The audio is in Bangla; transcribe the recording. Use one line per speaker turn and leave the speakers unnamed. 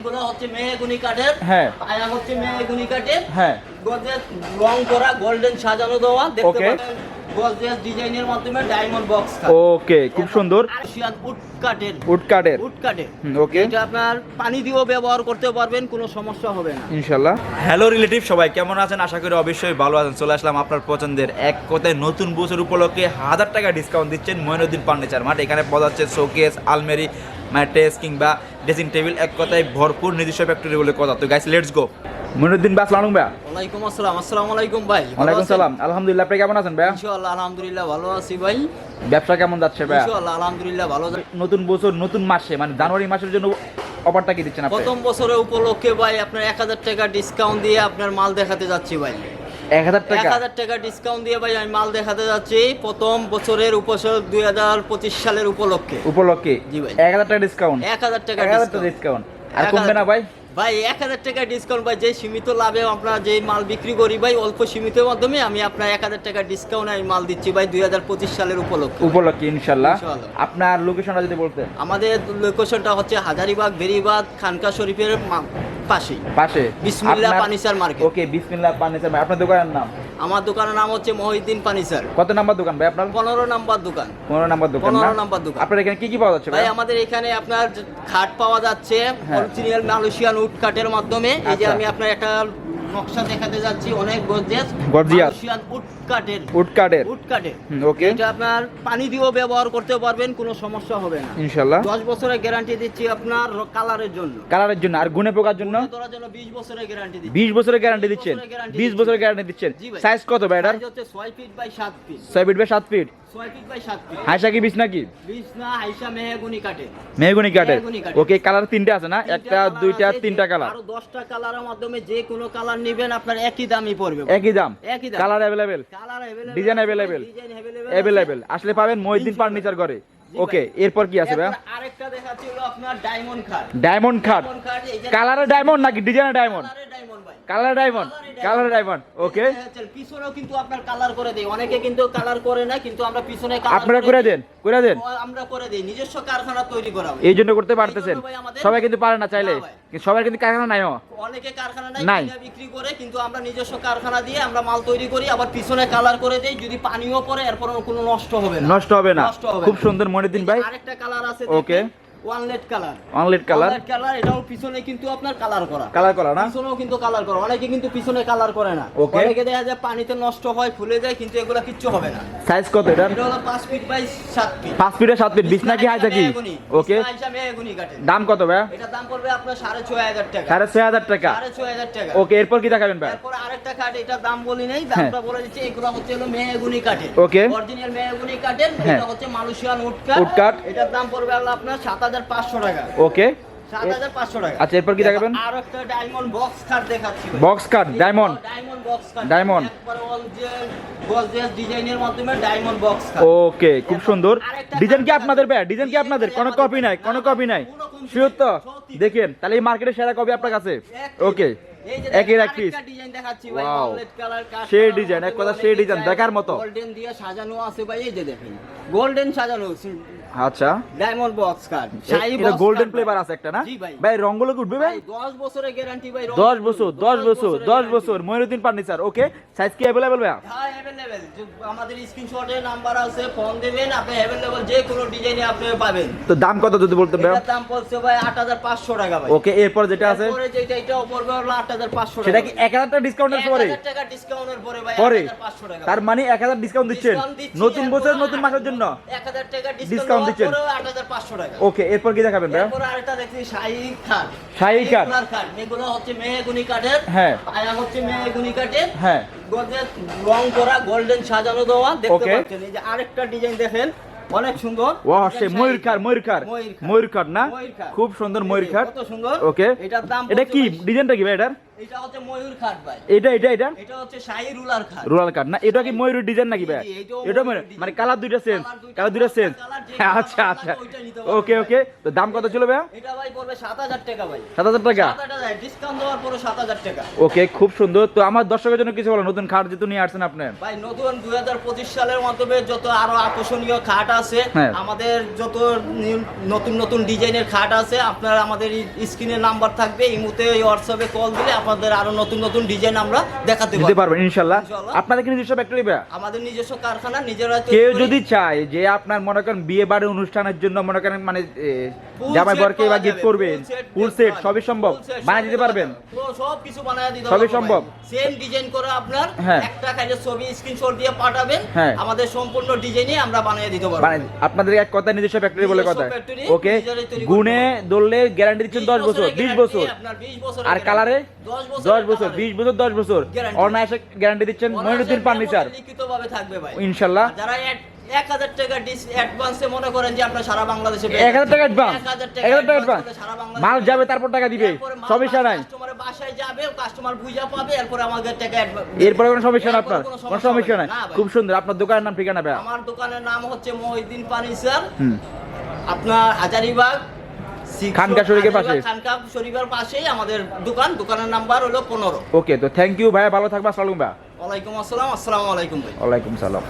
এগুলো হচ্ছে মেহগুনি কাঠের।
হ্যাঁ।
পায়া হচ্ছে মেহগুনি কাঠের।
হ্যাঁ।
গজেস রং করা গোল্ডেন সাজানো দেওয়া। দেখতে
Okay.
পাবেন ডিজাইনের মাধ্যমে ডায়মন্ড বক্স
ওকে খুব সুন্দর।
আশিয়ান উড কাঠের।
উড কার্ডের
উড কাঠের।
ওকে
এটা আপনার পানি দিয়েও ব্যবহার করতে পারবেন কোনো সমস্যা হবে না।
ইনশাল্লাহ
হ্যালো রিলেটিভ সবাই কেমন আছেন? আশা করি অবশ্যই ভালো আছেন। চলে আসলাম আপনার পছন্দের এক কথায় নতুন বছর উপলক্ষে হাজার টাকা ডিসকাউন্ট দিচ্ছেন মইনুদ্দিন ফার্নিচার মাঠ। এখানে পাওয়া যাচ্ছে শোকেস আলমারি ম্যাট্রেস কিংবা ড্রেসিং টেবিল এক কথায় ভরপুর নিজস্ব ফ্যাক্টরি বলে কথা। তো গাইস লেটস গো
মইনুদ্দিন ভাই আসসালামু ভাইয়া
ওয়ালাইকুম আসসালাম। আসসালামু আলাইকুম ভাই।
ওয়ালাইকুম সালাম। আলহামদুলিল্লাহ আপনি কেমন আছেন ভাইয়া
ইনশাআল্লাহ আলহামদুলিল্লাহ ভালো আছি ভাই।
ব্যবসা কেমন যাচ্ছে ভাইয়া
ইনশাআল্লাহ আলহামদুলিল্লাহ ভালো যাচ্ছে।
নতুন বছর নতুন মাসে মানে জানুয়ারি মাসের জন্য অফারটা কি দিচ্ছেন আপনি?
প্রথম বছরের উপলক্ষে ভাই আপনার এক হাজার টাকা ডিসকাউন্ট দিয়ে আপনার মাল দেখাতে যাচ্ছি ভাই।
এক হাজার
এক
টাকা
হাজার টাকা ডিসকাউন্ট দিয়ে ভাই আমি মাল দেখাতে যাচ্ছি প্রথম বছরের উপসর দুই হাজার পঁচিশ সালের উপলক্ষে।
উপলক্ষে।
জি ভাই।
এক হাজার টাকা ডিসকাউন্ট
এক হাজার টাকা
এক। ডিসকাউন্ট আর কমবে না ভাই?
ভাই এক হাজার টাকা ডিসকাউন্ট ভাই যে সীমিত লাভে আমরা যে মাল বিক্রি করি ভাই অল্প সীমিত মাধ্যমে আমি আপনার এক হাজার টাকা ডিসকাউন্ট আমি মাল দিচ্ছি ভাই দুই হাজার পঁচিশ সালের উপলক্ষে।
উপলক্ষে ইনশাল্লাহ। আপনার লোকেশনটা যদি বলতেন।
আমাদের লোকেশনটা হচ্ছে হাজারিবাগ বেরিবাগ খানকা শরীফের পাশে পাশেই।
পাশে।
বিসমিল্লাহ
পানিসার
ফার্নিচার মার্কেট।
ওকে বিসমিল্লাহ ফার্নিচার আপনার দোকানের নাম?
আমার দোকানের নাম হচ্ছে মহিউদ্দিন ফার্নিচার
কত নাম্বার দোকান ভাই আপনার?
পনেরো নাম্বার দোকান।
পনেরো নাম্বার দোকান
পনেরো নাম্বার দোকান।
আপনার এখানে কি কি পাওয়া যাচ্ছে
ভাই? আমাদের এখানে আপনার খাট পাওয়া যাচ্ছে
হ্যাঁ।
অরিজিনাল মালয়েশিয়ান উড কাঠের মাধ্যমে। এই যে
আচ্ছা।
আমি আপনার একটা নকশা দেখাতে যাচ্ছি অনেক গর্জিয়াস। মালয়েশিয়ান উড কাঠের
উড
কাঠের
ওকে।
এটা আপনার পানি দিয়েও ব্যবহার করতে পারবেন কোনো সমস্যা হবে না।
ইনশাল্লাহ
দশ বছরের গ্যারান্টি দিচ্ছি আপনার কালারের জন্য।
কালারের জন্য আর গুণে পোকার জন্য?
ধরার জন্য বিশ বছরের গ্যারান্টি দিচ্ছি।
বিশ বছরের গ্যারান্টি দিচ্ছেন
বছরের guarantee
বিশ
দিচ্ছি।
বছরের গ্যারান্টি দিচ্ছেন সাইজ কত ভাই এটার?
Size হচ্ছে ছয় ফিট বাই সাত ফিট
ছয় ফিট বাই সাত ফিট হাইসা কি নাকি?
মেহগুনি
কাঠের ওকে কালার তিনটে আছে না? একটা দুইটা তিনটা কালার।
দশটা কালারের মাধ্যমে যে কোনো কালার নেবেন আপনার একই দামই পড়বে।
একই দাম?
একই দাম।
Colour available
colour
design available? Available আসলে পাবেন মহিদ্দিন ফার্নিচার করে ওকে এরপর কি আছে ভাই?
আরেকটা দেখাচ্ছি হলো আপনার ডায়মন্ড খাট
ডায়মন্ড খাট
ডায়মন্ড
নাকি? ডিজাইনের diamond colour diamond colour diamond okay
পিছনেও কিন্তু আপনার কালার করে দেই। অনেকে কিন্তু কালার করে না কিন্তু আমরা পিছনে
আপনারা করে দেন করে দেন।
আমরা করে দেই। নিজস্ব কারখানা তৈরি করা
এই জন্য করতে পারতেছেন। সবাই কিন্তু পারে না চাইলে। সবার কিন্তু কারখানা নাইও
অনেকে কারখানা নাই
নাই।
বিক্রি করে কিন্তু আমরা নিজস্ব কারখানা দিয়ে আমরা মাল তৈরি করি আবার পিছনে কালার করে দেই। যদি পানিও পড়ে এরপর কোনো নষ্ট হবে না।
নষ্ট হবে না। খুব। সুন্দর মনিদ্দিন ভাই।
আরেকটা কালার আছে
Okay.
Violet colour
violet colour
colour এটাও পিছনে কিন্তু আপনার কালার করা।
কালার করা না?
পিছনেও কিন্তু কালার করে। অনেকে কিন্তু পিছনে কালার করে না। অনেকে দেখা যায় পানিতে নষ্ট হয় ফুলে যায় কিন্তু এগুলা কিচ্ছু হবে না।
সাইজ কত এটা?
এটা হলো পাঁচ ফিট বাই সাত ফিট
পাঁচ ফিটে সাত ফিট বিছ নাকি হাইসা কি? ওকে দাম কত ভাই
দাম পড়বে আপনার টাকা।
টাকা।
টাকা।
ওকে এরপর কি দেখাবেন ভাই
তারপরে আরেকটা কাঠ এটার দাম বলি নাই। দামটা বলে দিচ্ছি এগুলো হচ্ছে হলো মেহগুনি কাঠের
হ্যাঁ। Okay.
অরিজিনাল মেহগুনি কাঠের
হ্যাঁ।
এটা হচ্ছে মালয়েশিয়ান উড কাঠ
উড কাঠ।
এটার দাম পড়বে আপনার সাত টাকা।
ওকে।
টাকা।
আচ্ছা, এরপর কি দেখাবেন?
আর একটা ডায়মন্ড বক্স দেখাচ্ছি
ডায়মন্ড
ডায়মন্ড বক্স গর্জিয়াস ডিজাইনের মাধ্যমে বক্স
ওকে খুব সুন্দর। ডিজাইন কি আপনাদের। ভাই ডিজাইন কি আপনাদের? কোনো কপি নাই কোনো কপি নাই।
কোনো
শিওর তো? দেখেন তাহলে এই মার্কেটে সেরা কপি আপনার কাছে। ওকে
এই যে
এক piece।
ডিজাইন দেখাচ্ছি ভাই
Wow.
violet color
সেই ডিজাইন, এক কথা সেই ডিজাইন, দেখার মতো।
গোল্ডেন দিয়ে সাজানো আছে ভাই এই যে দেখেন। গোল্ডেন সাজানো
আচ্ছা।
ডায়মন্ড বক্স কার্ড
এটা গোল্ডেন ফ্লেভার আছে একটা না?
ভাই।
রংগুলো কি উঠবে ভাই?
ভাই 10 বছরের গ্যারান্টি ভাই রং
দশ বছর দশ বছর
বছরের
দশ
guarantee।
বছর। ময়ূরুদ্দিন ফার্নিচার ওকে সাইজ কি অ্যাভেলেবেল ভাই
অ্যাভেলেবেল আমাদের স্ক্রিনশটে নাম্বার আছে ফোন দিবেন আপনি অ্যাভেলেবেল যে কোনো ডিজাইনে আপনি পাবেন।
তো দাম কত যদি বলতেন ভাই
এটার দাম পড়ছে ভাই 8500 টাকা ভাই।
ওকে এরপর যেটা আছে?
যেটা এটাও পড়বে হলো 8500 টাকা
সেটা কি এক হাজার টাকা ডিসকাউন্টের পরে?
1000 টাকা ডিসকাউন্টের পরে ভাই
পরে।
8500 টাকা
তার মানে এক হাজার ডিসকাউন্ট দিচ্ছেন। নতুন বছর নতুন মাসের জন্য।
1000 টাকা ডিসকাউন্ট
দিচ্ছেন।
দিচ্ছেন 8500 টাকা।
ওকে এরপর কি দেখাবেন ভাই
এরপরে আরেকটা দেখছি শাহী
শাহী
এগুলো হচ্ছে মেহগুনি কাঠের
হ্যাঁ।
হচ্ছে মেহগুনি কাঠের
হ্যাঁ।
গজের রং করা গোল্ডেন সাজানো দেওয়া দেখতে পাচ্ছেন এই যে আরেকটা ডিজাইন দেখেন অনেক সুন্দর।
সে না? খুব সুন্দর ময়ূর খাট
কত সুন্দর।
ওকে
এটার দাম
এটা কি? ডিজাইনটা কি ভাই এটার?
এটা হচ্ছে ময়ূর খাট ভাই।
এটা এটা এটা?
এটা হচ্ছে শাহী রুলার খাট।
রুরাল কাট না? এটা কি ময়ূর ডিজাইন নাকি ভাই? এটা মানে কালার দুইটা সেম কালার দুইটা সেম আচ্ছা আচ্ছা।
লাগে ওইটা নিতে পারবেন।
ওকে ওকে তো দাম কত ছিল ভাই
এটা ভাই পড়বে সাত হাজার টাকা ভাই।
সাত হাজার টাকা?
সাত হাজার ডিসকাউন্ট দেওয়ার পরে সাত হাজার টাকা।
ওকে খুব সুন্দর। তো আমার দর্শকের জন্য কিছু বলো নতুন খাট যেহেতু নিয়ে আসছেন আপনি।
ভাই নতুন দুই হাজার পঁচিশ সালের মাধ্যমে যত আরও আকর্ষণীয় খাট আছে
হ্যাঁ।
আমাদের যত নতুন নতুন ডিজাইনের খাট আছে আপনার আমাদের স্ক্রিনে নাম্বার থাকবে এই মুহূর্তে হোয়াটসঅ্যাপে কল দিলে আপনাদের আরও নতুন নতুন ডিজাইন আমরা দেখাতে
দিতে
পারব।
পারবেন ইনশাল্লাহ। আপনাদের কি নিজস্ব ফ্যাক্টরি ভাই
আমাদের নিজস্ব কারখানা নিজেরা
কেউ যদি চায় যে আপনার মনে করেন বিয়ে বাড়ি অনুষ্ঠানের জন্য মনে করেন মানে জামাই বরকে বা গিফট করবেন ফুল সেট সবই সম্ভব। বানিয়ে দিতে পারবেন?
সব কিছু বানিয়ে দিতে
সবই সম্ভব।
সেম ডিজাইন করে আপনার
হ্যাঁ।
একটা খাইলে ছবি স্ক্রিনশট দিয়ে পাঠাবেন।
হ্যাঁ।
আমাদের সম্পূর্ণ ডিজাইনে আমরা বানিয়ে দিতে পারব।
আপনাদের এক কথা নিজস্ব ফ্যাক্টরি বলে কথা। ওকে গুণে ধরলে গ্যারান্টি দিচ্ছেন দশ বছর
বছরের
বিশ
guarantee,
বছর।
আপনার 20 বছরের
আর। কালারে
10 বছর
দশ বছর বিশ বছর দশ বছর। অনায়াসে গ্যারান্টি দিচ্ছেন মহিনুদ্দিন ফার্নিচার।
লিখিত ভাবে থাকবে ভাই।
ইনশাল্লাহ।
যারা এক হাজার টাকা ডিস অ্যাডভান্সে মনে করেন যে আপনার সারা বাংলাদেশে
এক হাজার টাকা অ্যাডভান্স
এক হাজার
টাকা অ্যাডভান্স
করলে সারা বাংলাদেশে
মাল যাবে তারপর টাকা দিবে। সমস্যা নাই
কাস্টমারের বাসায় যাবে কাস্টমার বুঝা পাবে এরপরে আমাদের টাকা
এরপরে কোনো সমস্যা না আপনার।
কোনো
সমস্যা নাই। খুব সুন্দর। আপনার দোকানের নাম ঠিকানা ভাই
আমার দোকানের নাম হচ্ছে মহিউদ্দিন ফার্নিচার। আপনার হাজারিবাগ
খানকা শরীফের পাশে।
খানকা শরীফের পাশেই আমাদের দোকান। দোকানের নাম্বার হলো পনেরো।
ওকে তো থ্যাংক ইউ ভাই ভালো থাকবা আসসালাম ভাই
ওয়ালাইকুম আসসালাম আসসালামু আলাইকুম ভাই।
ওয়ালাইকুম সালাম।